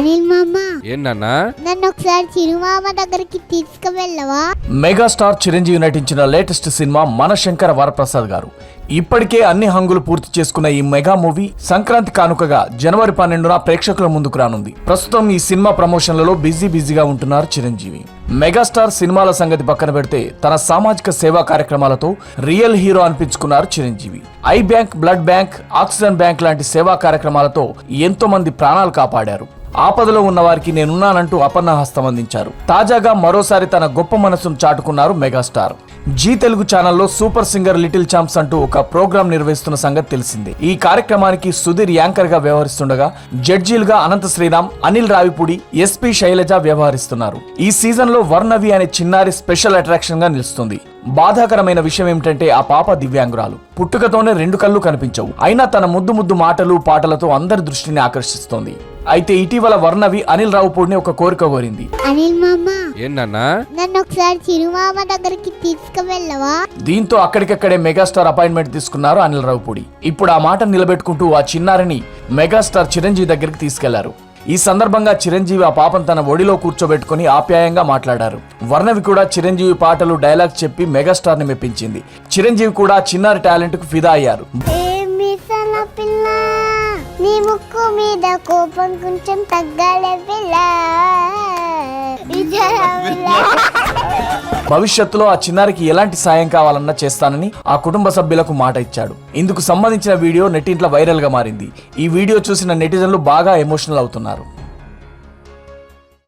అనిల్ మామ. ఏంటన్నా నన్ను? ఒకసారి చిరుమామ దగ్గరికి తీసుకువెళ్ళవా? మెగాస్టార్ చిరంజీవి నటించిన లేటెస్ట్ సినిమా మన శంకర వరప్రసాద్ గారు. ఇప్పటికే అన్ని హంగులు పూర్తి చేసుకున్న ఈ మెగా మూవీ సంక్రాంతి కానుకగా జనవరి పన్నెండున ప్రేక్షకుల ముందుకు రానుంది. ప్రస్తుతం ఈ సినిమా ప్రమోషన్లలో బిజీ బిజీగా ఉంటున్నారు చిరంజీవి. మెగాస్టార్ సినిమాల సంగతి పక్కన పెడితే తన సామాజిక సేవా కార్యక్రమాలతో real hero అనిపించుకున్నారు Chiranjeevi. Eye bank blood bank oxygen bank లాంటి సేవా కార్యక్రమాలతో ఎంతో మంది ప్రాణాలు కాపాడారు. ఆపదలో ఉన్న వారికి నేనున్నానంటూ అపన్నహస్తం అందించారు. తాజాగా మరోసారి తన గొప్ప మనసును చాటుకున్నారు మెగాస్టార్. జీ తెలుగు ఛానల్లో సూపర్ సింగర్ లిటిల్ ఛాంప్స్ అంటూ ఒక ప్రోగ్రాం నిర్వహిస్తున్న సంగతి తెలిసిందే. ఈ కార్యక్రమానికి సుధీర్ యాంకర్గా వ్యవహరిస్తుండగా జడ్జీలుగా అనంత శ్రీరామ్ అనిల్ రావిపూడి ఎస్పీ శైలజ వ్యవహరిస్తున్నారు. ఈ సీజన్లో వర్ణవి అనే చిన్నారి స్పెషల్ అట్రాక్షన్గా నిలుస్తుంది. బాధాకరమైన విషయం ఏమిటంటే ఆ పాప దివ్యాంగురాలు. పుట్టుకతోనే రెండు కళ్ళు కనిపించవు. అయినా తన ముద్దు ముద్దు మాటలు పాటలతో అందరి దృష్టిని ఆకర్షిస్తోంది. అయితే ఇటీవల వర్ణవి అనిల్ రావుపూడిని ఒక కోరిక కోరింది. అనిల్ మామ. ఏంటన్నా నన్ను? ఒకసారి చిరుమామ దగ్గరికి తీసుకువెళ్ళవా? దీంతో అక్కడికక్కడే మెగాస్టార్ అపాయింట్మెంట్ తీసుకున్నారు అనిల్ రావుపూడి. ఇప్పుడు ఆ మాట నిలబెట్టుకుంటూ ఆ చిన్నారిని మెగాస్టార్ చిరంజీవి దగ్గరికి తీసుకెళ్ళారు. ఈ సందర్భంగా చిరంజీవి ఆ పాపం తన ఒడిలో కూర్చోబెట్టుకుని ఆప్యాయంగా మాట్లాడారు. వర్ణవి కూడా చిరంజీవి పాటలు డైలాగ్ చెప్పి మెగాస్టార్ని మెప్పించింది. చిరంజీవి కూడా ఆ చిన్నారి టాలెంట్కు ఫిదా అయ్యారు. ముక్కు మీద కోపం కొంచెం తగ్గాలి పిల్ల. భవిష్యత్తులో ఆ చిన్నారికి ఎలాంటి సాయం కావాలన్నా చేస్తానని ఆ కుటుంబ సభ్యులకు మాట ఇచ్చాడు. ఇందుకు సంబంధించిన వీడియో నెట్టింట్లో వైరల్గా మారింది. ఈ వీడియో చూసిన నెటిజన్లు బాగా ఎమోషనల్ అవుతున్నారు.